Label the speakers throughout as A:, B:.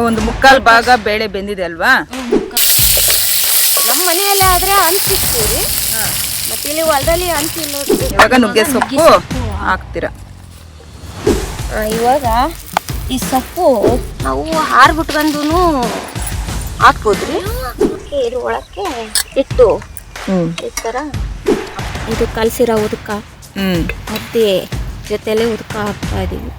A: ಒಂದು ಮುಕ್ಕಾಲ್ ಭಾಗ ಬೇಳೆ ಬೆಂದಿದೆ ಅಲ್ವಾ?
B: ನಮ್ಮ ಮನೆಯಲ್ಲಿ ಆದ್ರೆ ಅಂತಿರ್ತೀವಿ ಮತ್ತೆ ಇಲ್ಲಿ ಹೊಲದಲ್ಲಿ ಅಂತಿಲ್ಲ
A: ಇವಾಗ ನುಗ್ಗೆ ಸೊಪ್ಪು ಹಾಕ್ತೀರಾ?
B: ಇವಾಗ ಈ ಸೊಪ್ಪು ನಾವು ಹಾರ್ ಬಿಟ್ಕೊಂಡು ಹಾಕ್ಬೋದ್ರಿ? ಇದ್ರ ಒಳಕ್ಕೆ ಇಟ್ಟು ಈ ಥರ ಇದು ಕಲಸಿರೋ ಉದಕ.
A: ಹ್ಮ್.
B: ಮತ್ತೆ ಜೊತೆಲೆ ಉದಕ ಹಾಕ್ತಾ ಇದೀವಿ.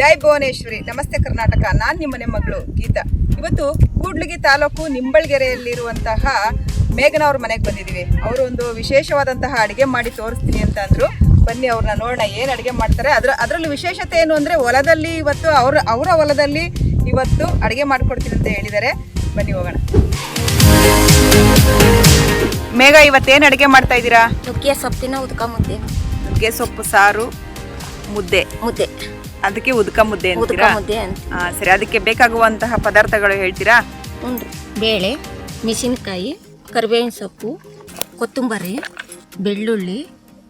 A: ಜೈ ಭುವನೇಶ್ವರಿ. ನಮಸ್ತೆ ಕರ್ನಾಟಕ. ನಾನು ನಿಮ್ಮನೆ ಮಗಳು ಗೀತಾ. ಇವತ್ತು ಕೂಡ್ಲಿಗಿ ತಾಲೂಕು ನಿಂಬಳಗೆರೆಯಲ್ಲಿರುವಂತಹ ಮೇಘನ ಅವ್ರ ಮನೆಗೆ ಬಂದಿದ್ದೀವಿ ಅವರು ಒಂದು ವಿಶೇಷವಾದಂತಹ ಅಡಿಗೆ ಮಾಡಿ ತೋರಿಸ್ತೀನಿ ಅಂತ ಅಂದರು. ಬನ್ನಿ ಅವ್ರನ್ನ ನೋಡೋಣ ಏನು ಅಡಿಗೆ ಮಾಡ್ತಾರೆ. ಅದ್ರ ಅದರಲ್ಲಿ ವಿಶೇಷತೆ ಏನು ಅಂದ್ರೆ ಹೊಲದಲ್ಲಿ ಇವತ್ತು ಅವ್ರ ಅವರ ಹೊಲದಲ್ಲಿ ಇವತ್ತು ಅಡಿಗೆ ಮಾಡ್ಕೊಡ್ತೀನಿ ಅಂತ ಹೇಳಿದ್ದಾರೆ. ಬನ್ನಿ ಹೋಗೋಣ. ಮೇಘ ಇವತ್ತೇನು ಅಡಿಗೆ ಮಾಡ್ತಾ ಇದ್ದೀರಾ?
B: ನುಗ್ಗೆ ಸೊಪ್ಪಿನ ಉದ್ಕ ಮುದ್ದೆ.
A: ನುಗ್ಗೆ ಸೊಪ್ಪು ಸಾರು ಮುದ್ದೆ.
B: ಮುದ್ದೆ.
A: ಅದಕ್ಕೆ ಉದ್ಕ ಮುದ್ದೆ
B: ಉದಕ
A: ಅಂತೀರಾ
B: ಮುದ್ದೆ ಅಂತ
A: ಆ, ಸರಿ ಅದಕ್ಕೆ ಬೇಕಾಗುವಂತಹ ಪದಾರ್ಥಗಳು ಹೇಳ್ತೀರಾ?
B: ಬೇಳೆ ಮೆಣಸಿನ್ಕಾಯಿ ಕರಿಬೇವಿನ ಸೊಪ್ಪು ಕೊತ್ತಂಬರಿ ಬೆಳ್ಳುಳ್ಳಿ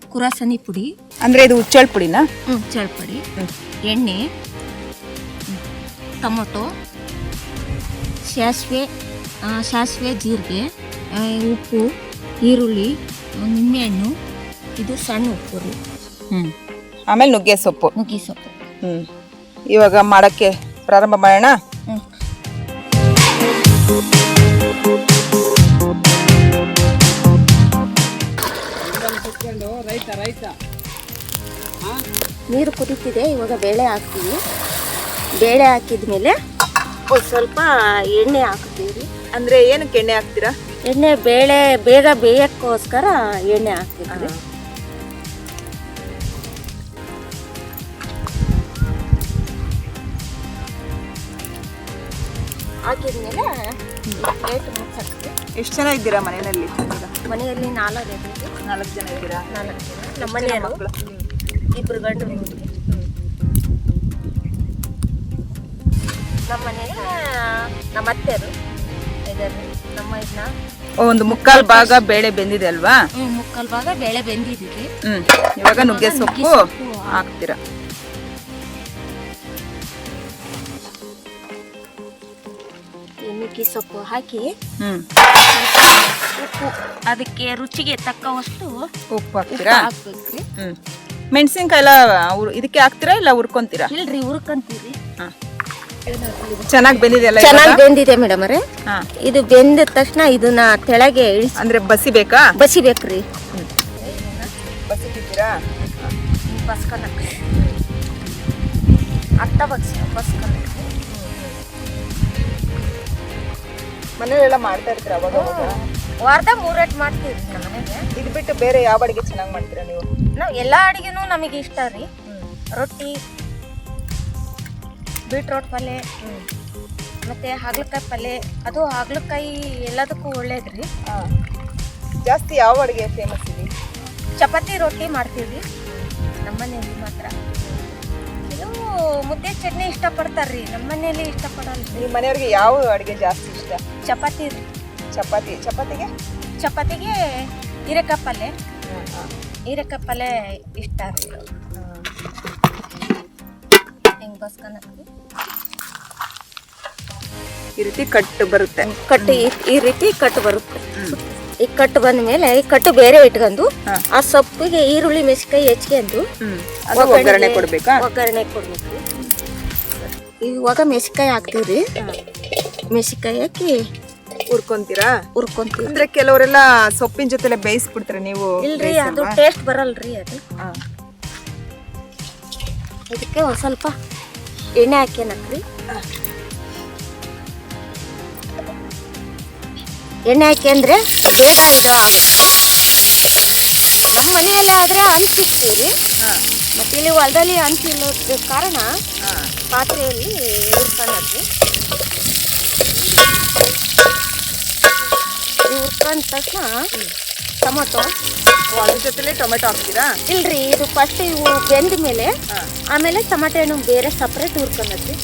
B: ಕುರಾಸನಿ ಪುಡಿ.
A: ಅಂದ್ರೆ ಇದು ಉಚ್ಚಳ್ ಪುಡಿನಾ?
B: ಹ್ಞೂ ಪುಡಿ. ಎಣ್ಣೆ ಹ್ಮ್, ಟೊಮೊಟೊ ಸಾಸಿವೆ ಆ, ಸಾಸಿವೆ ಜೀರಿಗೆ ಆ, ಉಪ್ಪು ಈರುಳ್ಳಿ ಆ, ನಿಂಬೆಹಣ್ಣು ಇದು ಸಣ್ಣ ಉಪ್ಪು ರೀ
A: ಹ್ಮ್. ಆಮೇಲೆ ನುಗ್ಗೆ ಸೊಪ್ಪು.
B: ನುಗ್ಗೆ ಸೊಪ್ಪು.
A: ಇವಾಗ ಮಾಡಕ್ಕೆ ಪ್ರಾರಂಭ ಮಾಡೋಣ?
B: ನೀರು ಕುದೀತಿದೆ ಇವಾಗ ಬೇಳೆ ಹಾಕ್ತೀವಿ. ಬೇಳೆ ಹಾಕಿದ್ಮೇಲೆ ಸ್ವಲ್ಪ ಎಣ್ಣೆ ಹಾಕ್ತೀವಿ.
A: ಅಂದ್ರೆ ಏನಕ್ಕೆ ಎಣ್ಣೆ ಹಾಕ್ತೀರಾ?
B: ಎಣ್ಣೆ ಬೇಳೆ ಬೇಗ ಬೇಯಕ್ಕೋಸ್ಕರ ಎಣ್ಣೆ ಹಾಕ್ತೀವಿ. ಹಾಕಿದ್ಮೇಲೆ ಪ್ಲೇಟ್ ಮುಚ್ಚಾಕ್ತೀವಿ.
A: ಎಷ್ಟು ಜನ ಇದ್ದೀರಾ ಮನೆಯಲ್ಲಿ?
B: ಮನೆಯಲ್ಲಿ ನಾಲ್ಕು
A: ನಾಲ್ಕು ಜನ ಇದ್ದೀರಾ?
B: ನಾಲ್ಕು ಜನ. ನಮ್ಮ ಮನೆಯವರು. ಇಬ್ಬರು ಗಂಡು ನಮ್ಮ ಮನೆಗೆ ನಮ್ಮ ಅತ್ತೆಯರು ಇದ್ದಾರೆ. ನಮ್ಮ ಇದನ್ನ
A: ಒಂದು ಮುಕ್ಕಾಲ್ ಭಾಗ ಬೇಳೆ ಬೆಂದಿದೆ ಅಲ್ವಾ?
B: ಮುಕ್ಕಾಲು ಭಾಗ ಬೇಳೆ ಬೆಂದಿದ್ದೀವಿ.
A: ಹ್ಮ್. ಇವಾಗ ನುಗ್ಗೆ ಸೊಪ್ಪು ಹಾಕ್ತೀರಾ?
B: ನುಗ್ಗಿ ಸೊಪ್ಪು ಹಾಕಿ
A: ಹ್ಮ್.
B: ಉಪ್ಪು ಅದಕ್ಕೆ ರುಚಿಗೆ ತಕ್ಕವಷ್ಟು
A: ಉಪ್ಪು
B: ಉಪ್ಪು
A: ಹಾಕ್ತೀರಾ?
B: ಹಾಕ್ಬೇಕ್ರಿ
A: ಹ್ಮ್. ಮೆಣಸಿನ್ಕಾಯಿ ಎಲ್ಲ ಉರ್- ಇದಕ್ಕೆ ಹಾಕ್ತೀರಾ ಇಲ್ಲ ಹುರ್ಕೊಂತೀರಾ?
B: ಇಲ್ರಿ ಹುರ್ಕಂತೀರಿ.
A: ಹಾಂ. ಚೆನ್ನಾಗಿ ಬೆಂದಿದೆಯಲ್ಲ
B: ಚೆನ್ನಾಗಿ ಬೆಂದಿದೆ ಮೇಡಮ್ ಅವರೇ.
A: ಹಾ.
B: ಇದು ಬೆಂದ ತಕ್ಷಣ ಇದನ್ನ ತೆಳಗೆ ಇಳಿಸಿ
A: ಅಂದ್ರೆ ಬಸಿಬೇಕಾ
B: ಬಸಿಬೇಕ್ರಿ.
A: ಬಸಿದ್ದೀರಾ
B: ಬಸ್ಕನಕ್ಕೆ. ಅರ್ಥ ಬಸ್ ಬಸ್ಕೊಳಕ್ಕೆ
A: ಮನೇಲೆಲ್ಲ ಮಾಡ್ತಾ ಇರ್ತೀರ ಅವಾಗ ಅವಾಗ?
B: ವಾರದ ಮೂರೇಟ್ ಮಾಡ್ತೀವಿ ನಮ್ಮ ಮನೆಗೆ.
A: ಇದು ಬಿಟ್ಟು ಬೇರೆ ಯಾವ ಅಡುಗೆ ಚೆನ್ನಾಗಿ ಮಾಡ್ತೀರಾ ನೀವು?
B: ನಾವು ಎಲ್ಲ ಅಡುಗೆನೂ ನಮಗೆ ಇಷ್ಟ ರೀ. ರೊಟ್ಟಿ ಬೀಟ್ರೋಟ್ ಪಲ್ಯ ಮತ್ತು ಹಾಗಲಕಾಯಿ ಪಲ್ಯ. ಅದು ಹಾಗಲಕಾಯಿ ಎಲ್ಲದಕ್ಕೂ ಒಳ್ಳೇದ್ರಿ
A: ಹಾ. ಜಾಸ್ತಿ ಯಾವ ಅಡುಗೆ ಫೇಮಸ್ ಇದೆ
B: ಚಪಾತಿ ರೊಟ್ಟಿ ಮಾಡ್ತೀವಿ ನಮ್ಮ ಮನೆಯಲ್ಲಿ ಮಾತ್ರ. ಮುದ್ದೆ ಚಟ್ನಿ ಇಷ್ಟಪಡ್ತಾರ್ರಿ ನಮ್ಮ ಮನೆಯಲ್ಲಿ ಇಷ್ಟಪಡಲ್ಲ.
A: ನಿಮ್ಮ ಮನೆಯವ್ರಿಗೆ ಯಾವ ಅಡುಗೆ ಜಾಸ್ತಿ ಇಷ್ಟ?
B: ಚಪಾತಿ ರೀ.
A: ಚಪಾತಿ ಚಪಾತಿಗೆ?
B: ಚಪಾತಿಗೆ ಹೀರೆಕಾಯಿ ಪಲ್ಯ ಹೀರೆಕಾಯಿ ಪಲ್ಯ ಇಷ್ಟ ರೀ. ಹಿಂಗೆ
A: ಈ ರೀತಿ ಕಟ್ಟು ಬರುತ್ತೆ.
B: ಕಟ್ಟು ಈ- ಈ ರೀತಿ ಕಟ್ಟು ಬರುತ್ತೆ. ಈ ಕಟ್ಟು ಬಂದ ಮೇಲೆ ಈ ಕಟ್ಟು ಬೇರೆ ಇಟ್ಕೊಂಡು ಆ ಸೊಪ್ಪಿಗೆ ಈರುಳ್ಳಿ ಮೆಣಸಿಕಾಯಿ ಹೆಚ್ಕೊಂಡು
A: ಒಗ್ಗರಣೆ ಕೊಡ್ಬೇಕಾ?
B: ಒಗ್ಗರಣೆ ಕೊಡ್ಬೇಕು. ಇವಾಗ ಮೆಣಸಿಕಾಯಿ ಹಾಕ್ತೀವ್ರಿ. ಮೆಣಸಿಕಾಯಿ ಹಾಕಿ
A: ಹುರ್ಕೊಂತೀರಾ?
B: ಹುರ್ಕೊಂತೀವಿ.
A: ಅಂದ್ರೆ ಕೆಲವರೆಲ್ಲ ಸೊಪ್ಪಿನ ಜೊತೆಲೆ ಬೇಯಿಸ್ಬಿಡ್ತಾರೆ ನೀವು
B: ಇಲ್ರಿ ಅದು ಟೇಸ್ಟ್ ಬರಲ್ರಿ ಅದು.
A: ಅದಕ್ಕೆ
B: ಇದಕ್ಕೆ ಒಂದು ಸ್ವಲ್ಪ ಎಣ್ಣೆ ಹಾಕ್ಯನಕ್ರಿ ಎಣ್ಣೆ ಹಾಕಿ ಇದು ಆಗುತ್ತೆ. ನಮ್ಮ ಮನೆಯಲ್ಲಿ ಆದ್ರೆ ಅಂತಿರ್ತೀವಿ ಮತ್ತೆ ಇಲ್ಲಿ ಹೊಲದಲ್ಲಿ ಅಂತಿಲ್ಲದ ಕಾರಣ. ಪಾತ್ರೆಯಲ್ಲಿ ಹುರ್ಕೊಂಡ್ರಿ ಹುರ್ಕೊಂಡ ತಕ್ಷಣ ಟೊಮೊಟೊ.
A: ಅದ್ರ ಜೊತೆಲೆ ಟೊಮೆಟೊ ಹಾಕ್ತೀರಾ?
B: ಇಲ್ರಿ ಇದು ಫಸ್ಟ್ ಇವು ಬೆಂದ ಮೇಲೆ ಆಮೇಲೆ ಟೊಮೆಟೊ ಹಣ್ಣು ಬೇರೆ ಸಪ್ರೇಟ್ ಹುರ್ಕೊಂಡ್ರಿ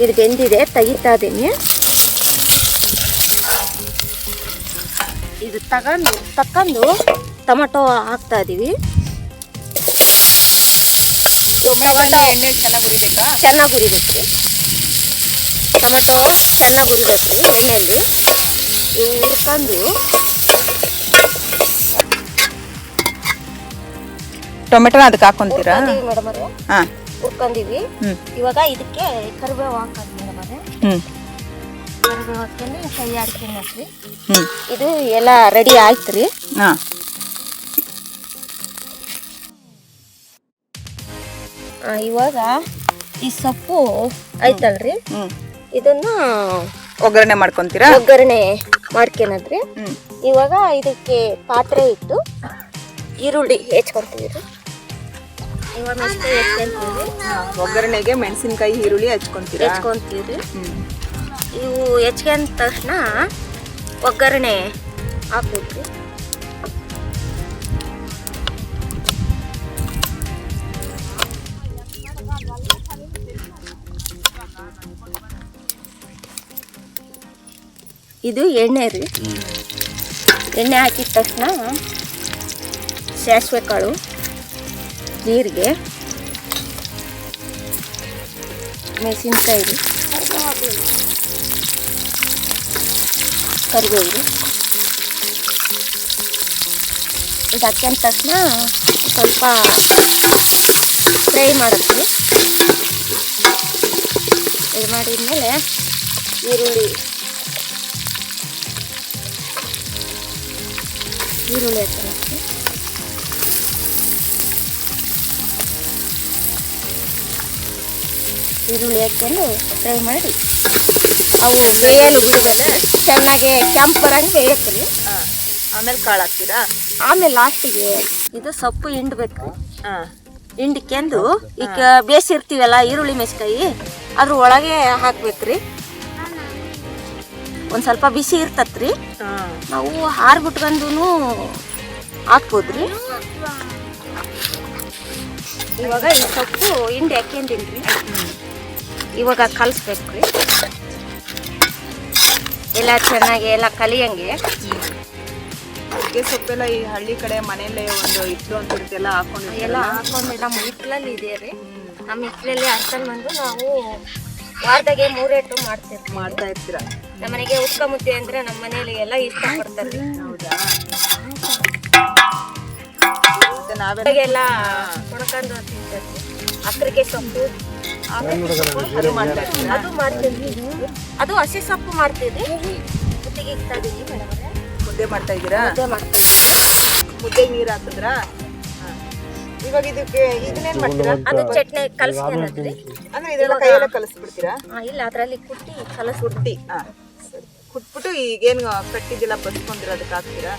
B: ಇದು ಬೆಂದಿದೆ ತೆಗಿತಾ ಇದ್ದೀನಿ ಇದು ತಗೊಂಡು ತಕ್ಕಂಡು ಟೊಮೆಟೊ ಹಾಕ್ತಾ
A: ಇದ್ದೀವಿ ಎಣ್ಣೆ ಚೆನ್ನಾಗಿ ಹುರಿಬೇಕಾ
B: ಚೆನ್ನಾಗಿ ಹುರಿಬೇಕು ಟೊಮೆಟೊ ಚೆನ್ನಾಗಿ ಹುರಿಬೇಕು ಎಣ್ಣೆಯಲ್ಲಿ ಇವು ಹುರ್ಕೊಂಡು
A: ಟೊಮೆಟೊನ ಅದಕ್ಕೆ ಹಾಕೊಂತೀರಾ? ಹಾಂ.
B: ಹುರ್ಕೊಂಡಿವಿ ಇವಾಗ ಇದಕ್ಕೆ ಕರಿಬೇವು ಹಾಕೋದು ಮೇಡಮ್ ಕರಿಬೇವು ಹಾಕ್ಕೊಂಡು ಕೈ ಆಡ್ಕೊಂಡು ಇದು ಎಲ್ಲ ರೆಡಿ ಆಯ್ತ್ರಿ ರೀ.
A: ಹಾಂ.
B: ಆ, ಇವಾಗ ಈ ಸೊಪ್ಪು ಐತಲ್ರಿ ಇದನ್ನ
A: ಒಗ್ಗರಣೆ ಮಾಡ್ಕೊಂತೀರಾ?
B: ಒಗ್ಗರಣೆ ಮಾಡ್ಕೊಳದ್ರಿ ಇವಾಗ ಇದಕ್ಕೆ ಪಾತ್ರೆ ಇಟ್ಟು ಈರುಳ್ಳಿ ಹೆಚ್ಕೊಂತೀವಿ
A: ಒಗ್ಗರಣೆಗೆ ಮೆಣಸಿನ್ಕಾಯಿ ಈರುಳ್ಳಿ ಹಚ್ಕೊಂತೀರಿ? ಹಚ್ಕೊಂತೀರಿ
B: ಇವು ಹೆಚ್ಕೊಂಡ ತಕ್ಷಣ ಒಗ್ಗರಣೆ ಹಾಕ್ಬೇಕು. ಇದು ಎಣ್ಣೆ ರೀ. ಎಣ್ಣೆ ಹಾಕಿದ ತಕ್ಷಣ ಸಾಸಿವೆ ಕಾಳು. ಜೀರಿಗೆ ಮೆಣಸಿನ್ಕಾಯಿ ಕರಿಬೇವು. ಇದು ಹಾಕಿದ ತಕ್ಷಣ ಸ್ವಲ್ಪ ಫ್ರೈ ಮಾಡತ್ರಿ ಇದು ಮಾಡಿದ್ಮೇಲೆ ಈರುಳ್ಳಿ ಈರುಳ್ಳಿ ಹಾಕ್ತಾರೆ ಈರುಳ್ಳಿ ಹಾಕ್ಕೊಂಡು ಫ್ರೈ ಮಾಡಿ ಅವು ಬೇಯಲು ಬಿಡ್ಬೇಕು ಚೆನ್ನಾಗಿ ಕೆಂಪು ಬರಂಗೆ ಬೇಯತ್ರಿ.
A: ಹಾಂ. ಆಮೇಲೆ ಕಾಳು ಹಾಕ್ತೀರಾ?
B: ಆಮೇಲೆ ಲಾಸ್ಟಿಗೆ ಇದು ಸೊಪ್ಪು ಹಿಂಡ್ಬೇಕು
A: ಹಿಂಡಿ
B: ಕೆಂದು ಈಗ ಬೇಯಿಸಿರ್ತೀವಲ್ಲ ಈರುಳ್ಳಿ ಮೆಸ್ಕಾಯಿ ಅದ್ರ ಒಳಗೆ ಹಾಕ್ಬೇಕ್ರಿ. ಒಂದು ಸ್ವಲ್ಪ ಬಿಸಿ ಇರ್ತತ್ರಿ. ನಾವು ಹಾರು ಬಿಟ್ಕೊಂಡು ಹಾಕ್ಬೋದ್ರಿ. ಇವಾಗ ಈ ಸೊಪ್ಪು ಹಿಂಡಿ ಹಾಕ್ಯಂದಿನ್ರಿ ಇವಾಗ ಕಲಿಸ್ಬೇಕ್ರಿ ಎಲ್ಲ ಚೆನ್ನಾಗಿ ಎಲ್ಲ ಕಲಿಯಂಗೆ.
A: ಅಡುಗೆ ಸೊಪ್ಪೆಲ್ಲ ಈ ಹಳ್ಳಿ ಕಡೆ ಮನೆಯಲ್ಲೇ ಒಂದು ಇಟ್ಲು ಅಂತ ಎಲ್ಲ ಹಾಕೊಂಡು
B: ಎಲ್ಲ ಹಾಕೊಂಡು ನಮ್ಮ ಹಿತ್ಲಲ್ಲಿ ಇದೆ ರೀ. ನಮ್ಮ ಹಿತ್ಲಲ್ಲಿ ಅರ್ಸಲ್ ಬಂದು ನಾವು ವಾರದಾಗೆ ಮೂರೇಟು ಮಾಡ್ತೀವಿ
A: ಮಾಡ್ತಾ ಇರ್ತೀರ?
B: ನಮ್ಮ ಮನೆಗೆ ಉಕ್ಕ ಮುದ್ದೆ ಅಂದ್ರೆ ನಮ್ಮ ಮನೆಯಲ್ಲಿ ಎಲ್ಲ ಇಷ್ಟಪಡ್ತಾರೆ. ರೀ
A: ಹೌದಾ ನಾವೆಲ್ಲ
B: ಕೊಡ್ಕೊಂಡು ತಿಂತಾರೆ ಅಕ್ರಿಗೆ ಸೊಪ್ಪು
A: ಅದು
B: ಅದು ಮಾಡ್ತೀವಿ ಅದು ಹಸಿ ಸೊಪ್ಪು ಮಾಡ್ತಿದ್ವಿ ಮುದ್ದೆಗೆ ಇಕ್ತಾ ಇದೀವಿ ಮೇಡಮ್
A: ಮುದ್ದೆ ಮಾಡ್ತಾ ಇದ್ದೀರಾ?
B: ಮುದ್ದೆ ಮಾಡ್ತಾ
A: ಮುದ್ದೆಗೆ ನೀರು ಹಾಕಿದ್ರಾ. ಇವಾಗ ಇದಕ್ಕೆ ಇದನ್ನೇನ್ ಮಾಡ್ತೀರಾ?
B: ಅದು ಚಟ್ನಿ ಕಲಸ್ಕೊಂಡ್ರಿ
A: ಅಂದ್ರೆ ಇದೆಲ್ಲ ಕೈಯೆಲ್ಲ ಕಲಸ್ಬಿಡ್ತೀರಾ?
B: ಇಲ್ಲ ಅದರಲ್ಲಿ ಕುಟ್ಟಿ ಕಲಸ್
A: ಕುಟ್ಟಿ ಹಾಂ. ಕುಟ್ಬಿಟ್ಟು ಈಗೇನು ಕಟ್ಟಿದ್ದೆಲ್ಲ ಬಸ್ಕೊಂಡಿರೋದಕ್ಕೆ ಹಾಕ್ತೀರಾ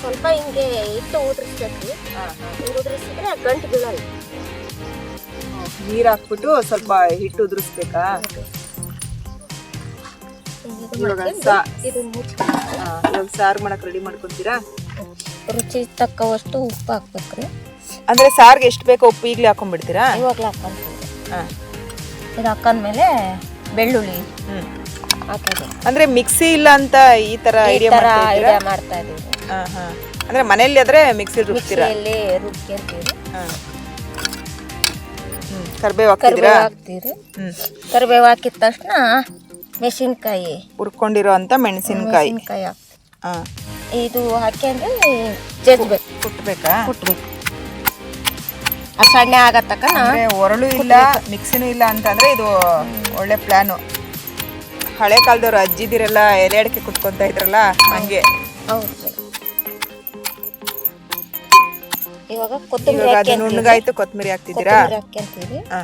B: ಸ್ವಲ್ಪ ಹಿಂಗೆ ಇಟ್ಟು ಉದ್ರಿಸ್ಬೇಕು.
A: ಹಾಂ ಹಾಂ.
B: ಉದುರಿಸಿದ್ರೆ ಗಂಟು ಬೀಳಲ್ಲ.
A: ನೀರು ಹಾಕ್ಬಿಟ್ಟು ಸ್ವಲ್ಪ ಹಿಟ್ಟು ಉದುರಿಸ್ಬೇಕಾ? ಇವಾಗ ಸಾರು ಮಾಡಕ್ ರೆಡಿ ಮಾಡ್ಕೊಂತೀರಾ?
B: ರುಚಿ ತಕ್ಕವಷ್ಟು ಉಪ್ಪು ಹಾಕ್ಬೇಕ್ರಿ
A: ಅಂದ್ರೆ ಸಾರ್ಗೆ ಎಷ್ಟು ಬೇಕೋ ಉಪ್ಪು ಈಗಲೇ ಹಾಕೊಂಡ್ಬಿಡ್ತೀರಾ?
B: ಇವಾಗಲೇ ಹಾಕೊಂತೀವಿ
A: ಹಾಂ.
B: ಇದು ಹಾಕೊಂಡ್ಮೇಲೆ ಬೆಳ್ಳುಳ್ಳಿ
A: ಹ್ಞೂ
B: ಹಾಕೋದು.
A: ಅಂದ್ರೆ ಮಿಕ್ಸಿ ಇಲ್ಲ ಅಂತ ಈ ತರ ಐಡಿಯಾ
B: ಥರ ಐಡಿಯಾ ಮಾಡ್ತಾ ಇದೀವಿ
A: ಹಾಂ ಹಾಂ ಅಂದ್ರೆ ಮನೆಯಲ್ಲಿ ಆದ್ರೆ ಮಿಕ್ಸಿ ರುಬ್ತೀರಾ?
B: ಮಿಕ್ಸಿಯಲ್ಲಿ ರುಬ್ಕೊಂತೀವಿ
A: ಹಾಂ. ಹ್ಞೂ ಕರ್ಬೇವು ಹಾಕ್ತಿದ್ದೀರಾ?
B: ಕರಿಬೇವು ಹಾಕ್ತೀವಿ
A: ಹ್ಮ್.
B: ಕರಿಬೇವು ಹಾಕಿದ ತಕ್ಷಣ ಮೆಣಸಿನ್ಕಾಯಿ.
A: ಹುರ್ಕೊಂಡಿರೋ ಮೆಣಸಿನಕಾಯಿ. ಮೆಣಸಿನ್ಕಾಯಿ
B: ಮೆಣಸಿನ್ಕಾಯಿ ಹಾಕ್ತೀವಿ.
A: ಹಾಂ.
B: ಇದು ಹಾಕ್ಯಂದ್ರೆ ಜಜ್ಬೇಕು.
A: ಕುಟ್ಬೇಕಾ
B: ಕುಟ್ಬೇಕು ಆ ಸಣ್ಣ ಆಗತ್ತಕ್ಕ
A: ಅಂದ್ರೆ ಒರಳು ಇಲ್ಲ ಮಿಕ್ಸಿನೂ ಇಲ್ಲ ಅಂತಂದ್ರೆ ಇದು ಒಳ್ಳೆ ಪ್ಲಾನು ಹಳೆ ಕಾಲದವ್ರು ಅಜ್ಜಿದಿರೆಲ್ಲ ಎಲೆ ಅಡಿಕೆ ಕುತ್ಕೊಂತ ಇದ್ರಲ್ಲ ಹಂಗೆ.
B: ಹೌದು. ಇವಾಗ ಕೊತ್ತಂಬರಿ
A: ಇವಾಗ ಅದು
B: ಹಾಕ್ಯಂತೀವಿ
A: ನುಣ್ಣಗಾಯ್ತು ಕೊತ್ತಂಬರಿ ಹಾಕ್ತಿದ್ದೀರಾ?
B: ಕೊತ್ತಂಬರಿ ಹಾಕ್ಯಂತೀವಿ
A: ಹಾ.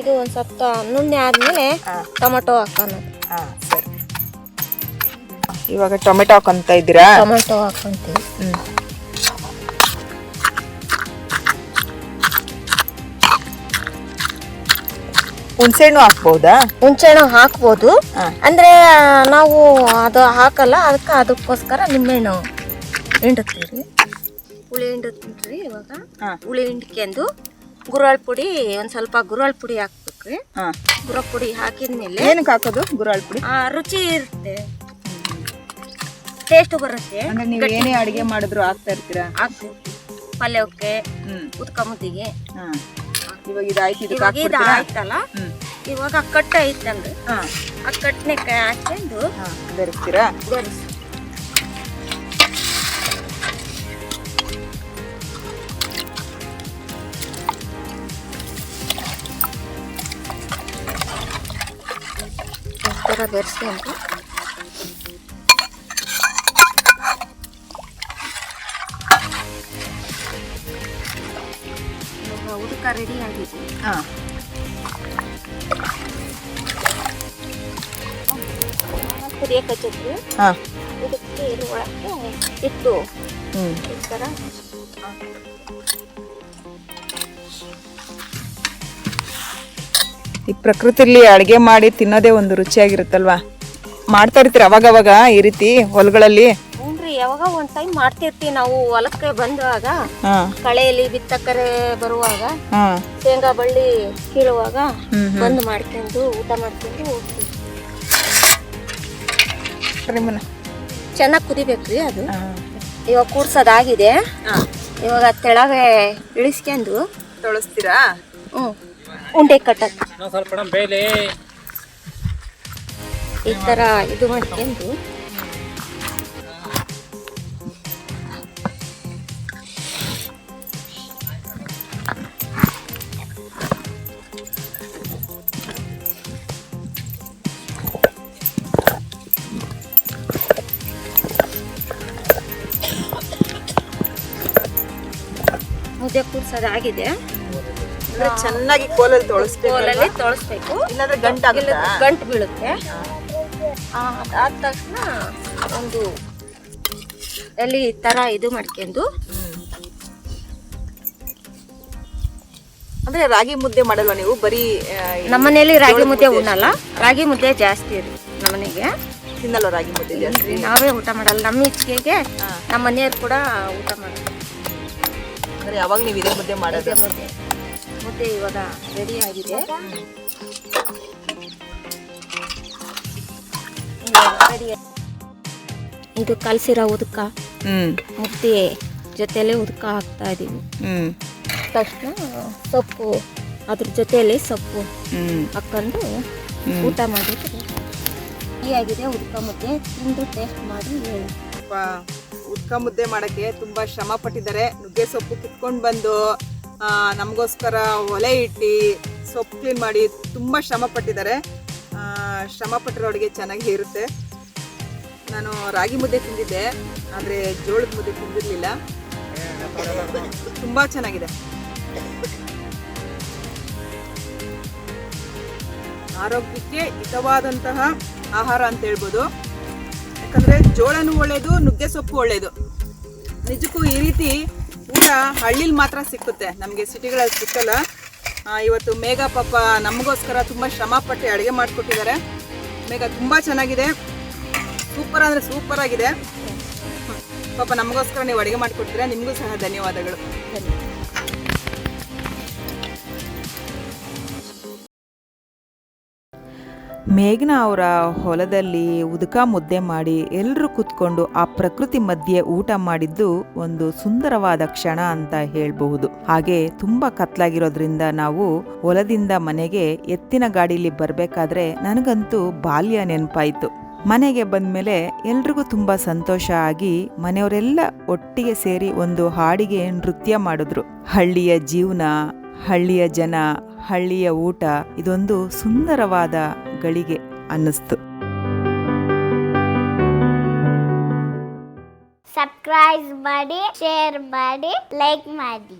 B: ಇದು ಒಂದು ಸ್ವಲ್ಪ ನುಣ್ಣೆ ಆದ್ಮೇಲೆ
A: ಟೊಮೆಟೊ
B: ಟೊಮೊಟೊ ಹಾಕೋಣ.
A: ಹಾ ಸರಿ. ಇವಾಗ ಟೊಮೆಟೊ ಹಾಕೊಂತ ಇದ್ದೀರಾ?
B: ಟೊಮೆಟೊ ಹಾಕೊಂತೀವಿ.
A: ಹ್ಮ್. ಹುಣಸೆಹಣ್ಣು ಹಾಕ್ಬೋದಾ?
B: ಹುಂಚೆಹಣ್ಣು ಹಾಕ್ಬೋದು.
A: ಹಾ.
B: ಅಂದ್ರೆ ನಾವು ಅದು ಹಾಕಲ್ಲ ಅದಕ್ಕೆ ಅದಕ್ಕೋಸ್ಕರ ನಿಂಬೆಹಣ್ಣು ಹಿಂಡುತ್ತೀವಿ. ಹುಳಿ ತಿಂತೀರಿ ಇವಾಗ.
A: ಹಾ.
B: ಹುಳಿ ಹಿಂಡ್ಕೆಂದು ಗುರಳ್ ಪುಡಿ ಒಂದ್ ಸ್ವಲ್ಪ ಗುರಳ್ ಪುಡಿ ಹಾಕ್ಬೇಕ್ರಿ.
A: ಹಾ.
B: ಗುರ ಪುಡಿ ಹಾಕಿದ್ಮೇಲೆ
A: ಏನಕ್ಕೆ ಹಾಕೋದು ಗುರಾಳ್ ಪುಡಿ?
B: ಆ, ರುಚಿ ಇರುತ್ತೆ. ಟೇಸ್ಟ್ ಬರುತ್ತೆ.
A: ಅಂದ್ರೆ ನೀವು ಏನೇ ಅಡಿಗೆ ಮಾಡಿದ್ರು ಹಾಕ್ತಾ ಇರ್ತೀರಾ?
B: ಹಾಕು ಪಲ್ಯಕ್ಕೆ
A: ಹ್ಮ್.
B: ಉದ್ಕ ಮುದ್ದಿಗೆ.
A: ಹಾ. ಇವಾಗ ಇದಾಯ್ತು ಇದಕ್ಕೆ
B: ಇವಾಗ ಇದು
A: ಹಾಕ್ಬಿಡ್ತೀರಾ?
B: ಆಯ್ತಲ್ಲ?
A: ಹ್ಮ್.
B: ಇವಾಗ ಕಟ್ಟ ಐತಂದ್ರೆ
A: ಹಾ.
B: ಆ ಕಟ್ನೆ ಹಾಕೊಂಡು
A: ಹಾ. ಬೆರೆಸ್ತೀರಾ?
B: ಬೆರೆಸಿ ಥರ ಬೆರೆಸ್ಕೊಂಡು ಇವಾಗ ಉದಕ ರೆಡಿ ಆಗಿದೆ
A: ಹಾ
B: ಕುದಿಯಕ್ಕೆ ಹಚ್ಚಿದ್ವಿ
A: ಹಾ
B: ಇದಕ್ಕೆ ಇದ್ರ ಒಳಗೆ ಇಟ್ಟು
A: ಹ್ಮ್
B: ಈ ಥರ
A: ಈ ಪ್ರಕೃತಿಲಿ ಅಡುಗೆ ಮಾಡಿ ತಿನ್ನೋದೇ ಒಂದು ರುಚಿಯಾಗಿರುತ್ತಲ್ವಾ? ಮಾಡ್ತಾ ಇರ್ತೀರ ಅವಾಗವಾಗ ಈ ರೀತಿ ಹೊಲಗಳಲ್ಲಿ?
B: ಹ್ಞೂನ್ರಿ ಯಾವಾಗ ಒಂದು ಟೈಮ್ ಮಾಡ್ತಿರ್ತೀವಿ ನಾವು ಹೊಲಕ್ಕೆ ಬಂದಾಗ
A: ಹಾ.
B: ಕಳೆಯಲ್ಲಿ ಬಿತ್ತಕ್ಕರೆ ಬರುವಾಗ.
A: ಹಾ.
B: ಶೇಂಗಾ ಬಳ್ಳಿ ಕೀಳುವಾಗ ಬಂದು ಮಾಡ್ಕೊಂಡು ಊಟ ಮಾಡ್ಕೊಂಡು ಹೋಗ್ತೀವಿ.
A: ನಿಮ್ಮನ್ನ
B: ಚೆನ್ನಾಗಿ ಕುದಿಬೇಕ್ರಿ ಅದು. ಇವಾಗ ಕೂಡ್ಸೋದಾಗಿದೆ.
A: ಹಾ.
B: ಇವಾಗ ತೆಳಗೆ ಇಳಿಸ್ಕೊಂಡು
A: ತೊಳಸ್ತೀರಾ?
B: ಹ್ಞೂ ಉಂಡೆ
C: ಕಟ್ಟದು
B: ಈ ಥರ ಇದು ಮಾಡ್ಕೊಂಡು. ಮುದ್ದೆ ಕೂರ್ಸೋದಾಗಿದೆ.
A: ಅಂದ್ರೆ ಚೆನ್ನಾಗಿ ಕೋಲಲ್ಲಿ ತೊಳಸ್ಬೇಕು
B: ಕೋಲಲ್ಲಿ ತೊಳಸ್ಬೇಕು.
A: ಇಲ್ಲಾಂದ್ರೆ
B: ಇಲ್ಲದ್ರೆ ಗಂಟು ಬೀಳುತ್ತೆ. ಆ, ಅದಾದ ತಕ್ಷಣ ಒಂದು ಎಲ್ಲಿ ಥರ ಇದು ಮಾಡ್ಕೊಂಡು.
A: ಅಂದ್ರೆ ರಾಗಿ ಮುದ್ದೆ ಮಾಡಲ್ವಾ ನೀವು? ಬರೀ ಆ, ಈ
B: ನಮ್ಮನೇಲಿ ರಾಗಿ ಮುದ್ದೆ ಉಣ್ಣಲ್ಲ. ರಾಗಿ ಮುದ್ದೆ ಜಾಸ್ತಿ ಇದೆ ನಮ್ಮನೆಗೆ
A: ತಿನ್ನಲ್ವಾ ರಾಗಿ ಮುದ್ದೆ ಜಾಸ್ತಿ?
B: ನಾವೇ ಊಟ ಮಾಡಲ್ಲ. ನಮ್ಮ ಇಚ್ಛೆಗೆ ನಮ್ಮ ಮನೆಯವ್ರು ಕೂಡ ಊಟ ಮಾಡಲ್ಲ
A: ಅಂದ್ರೆ ಯಾವಾಗ ನೀವು ಇದೇ ಮುದ್ದೆ ಮಾಡೋದು?
B: ಮುದ್ದೆ. ಮುದ್ದೆ ಇವಾಗ ರೆಡಿ ಆಗಿದೆ. ಇದು ಕಲಸಿರೋ ಉದಕ. ಮುದ್ದೆ ಜೊತೆಲೆ ಉದಕ ಹಾಕ್ತಾ ಇದೀವಿ
A: ಹ್ಮ್.
B: ತಕ್ಷಣ ಸೊಪ್ಪು ಅದ್ರ ಜೊತೆಯಲ್ಲಿ ಸೊಪ್ಪು
A: ಹ್ಮ್.
B: ಹಾಕೊಂಡು. ಊಟ ಮಾಡಿದ್ರೆ ಆಗಿದೆ ಉದಕ ಮುದ್ದೆ. ತಿಂದು ಟೇಸ್ಟ್ ಮಾಡಿ
A: ಉದಕ ಮುದ್ದೆ ಮಾಡಕ್ಕೆ ತುಂಬಾ ಶ್ರಮ ಪಟ್ಟಿದ್ದಾರೆ ನುಗ್ಗೆ ಸೊಪ್ಪು ಕಿತ್ಕೊಂಡು ಬಂದು ನಮಗೋಸ್ಕರ ಒಲೆ ಇಟ್ಟು ಸೊಪ್ಪು ಕ್ಲೀನ್ ಮಾಡಿ ತುಂಬ ಶ್ರಮ ಪಟ್ಟಿದ್ದಾರೆ. ಶ್ರಮ ಪಟ್ಟಿರೋ ಅಡುಗೆ ಚೆನ್ನಾಗಿ ಇರುತ್ತೆ. ನಾನು ರಾಗಿ ಮುದ್ದೆ ತಿಂದಿದ್ದೆ, ಆದರೆ ಜೋಳದ ಮುದ್ದೆ ತಿಂದಿರಲಿಲ್ಲ. ತುಂಬ ಚೆನ್ನಾಗಿದೆ. ಆರೋಗ್ಯಕ್ಕೆ ಹಿತವಾದಂತಹ ಆಹಾರ ಅಂತ ಹೇಳ್ಬೋದು. ಯಾಕಂದರೆ ಜೋಳನೂ ಒಳ್ಳೆಯದು ನುಗ್ಗೆ ಸೊಪ್ಪು ಒಳ್ಳೆಯದು ನಿಜಕ್ಕೂ ಈ ರೀತಿ ಊಟ ಹಳ್ಳಿಲಿ ಮಾತ್ರ ಸಿಕ್ಕುತ್ತೆ. ನಮಗೆ ಸಿಟಿಗಳಲ್ಲಿ ಸಿಕ್ಕಲ್ಲ. ಇವತ್ತು ಮೇಘ ಪಾಪ ನಮಗೋಸ್ಕರ ತುಂಬ ಶ್ರಮ ಪಟ್ಟು ಅಡುಗೆ ಮಾಡಿಕೊಟ್ಟಿದ್ದಾರೆ. ಮೇಘ ತುಂಬ ಚೆನ್ನಾಗಿದೆ. ಸೂಪರ್ ಅಂದರೆ ಸೂಪರ್ ಆಗಿದೆ. ಪಾಪ ನಮಗೋಸ್ಕರ ನೀವು ಅಡುಗೆ ಮಾಡಿಕೊಟ್ಟಿದ್ರೆ ನಿಮಗೂ ಸಹ ಧನ್ಯವಾದಗಳು. ಮೇಘ್ನ ಅವರ ಹೊಲದಲ್ಲಿ ಉದಕ ಮುದ್ದೆ ಮಾಡಿ ಎಲ್ಲರೂ ಕೂತ್ಕೊಂಡು ಆ ಪ್ರಕೃತಿ ಮಧ್ಯೆ ಊಟ ಮಾಡಿದ್ದು ಒಂದು ಸುಂದರವಾದ ಕ್ಷಣ ಅಂತ ಹೇಳಬಹುದು. ಹಾಗೆ ತುಂಬಾ ಕತ್ಲಾಗಿರೋದ್ರಿಂದ ನಾವು ಹೊಲದಿಂದ ಮನೆಗೆ ಎತ್ತಿನ ಗಾಡಿಲಿ ಬರಬೇಕಾದ್ರೆ ನನಗಂತೂ ಬಾಲ್ಯ ನೆನಪಾಯಿತು. ಮನೆಗೆ ಬಂದಮೇಲೆ ಎಲ್ರಿಗೂ ತುಂಬಾ ಸಂತೋಷ ಆಗಿ ಮನೆಯವರೆಲ್ಲ ಒಟ್ಟಿಗೆ ಸೇರಿ ಒಂದು ಹಾಡಿಗೆ ನೃತ್ಯ ಮಾಡಿದ್ರು. ಹಳ್ಳಿಯ ಜೀವನ, ಹಳ್ಳಿಯ ಜನ, ಹಳ್ಳಿಯ ಊಟ, ಇದೊಂದು ಸುಂದರವಾದ ಗಳಿಗೆ ಅನ್ನಿಸ್ತು.
D: ಸಬ್ಸ್ಕ್ರೈಬ್ ಮಾಡಿ ಶೇರ್ ಮಾಡಿ ಲೈಕ್ ಮಾಡಿ.